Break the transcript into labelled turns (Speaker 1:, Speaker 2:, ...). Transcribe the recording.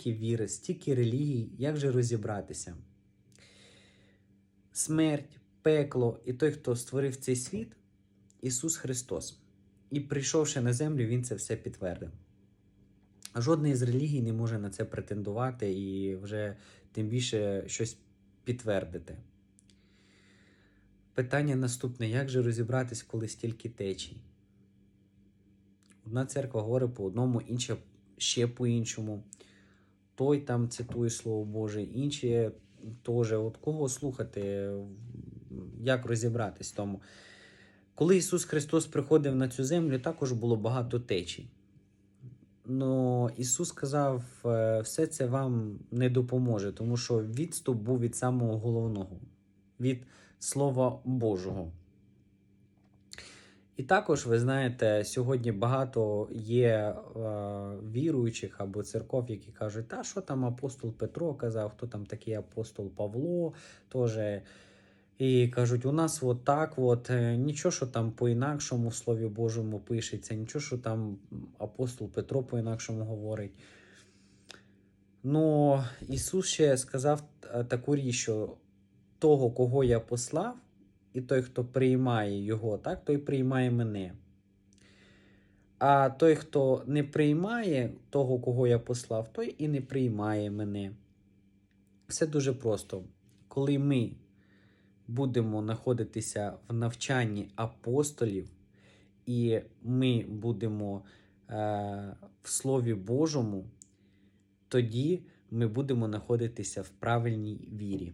Speaker 1: стільки віри, стільки релігій, як же розібратися? Смерть, пекло і той, хто створив цей світ, Ісус Христос. І прийшовши на землю, Він це все підтвердив. Жодна із релігій не може на це претендувати і вже тим більше щось підтвердити. Питання наступне: як же розібратись, коли стільки течій? Одна церква говорить по одному, інша ще по-іншому. Той там цитує Слово Боже, інші теж. От кого слухати, як розібратись тому? Коли Ісус Христос приходив на цю землю, також було багато течій. Но Ісус сказав, «Е, все це вам не допоможе, тому що відступ був від самого головного, від Слова Божого. І також, ви знаєте, сьогодні багато є е, віруючих або церков, які кажуть, та що там апостол Петро казав, хто там такий апостол Павло, теж. І кажуть, у нас от так, от, е, нічого, що там по-інакшому в Слові Божому пишеться, нічого, що там апостол Петро по-інакшому говорить. Ну, Ісус ще сказав е, таку річ, що того, кого я послав, і той, хто приймає його, так, той приймає мене. А той, хто не приймає того, кого я послав, той і не приймає мене. Все дуже просто. Коли ми будемо знаходитися в навчанні апостолів, і ми будемо е, в Слові Божому, тоді ми будемо знаходитися в правильній вірі.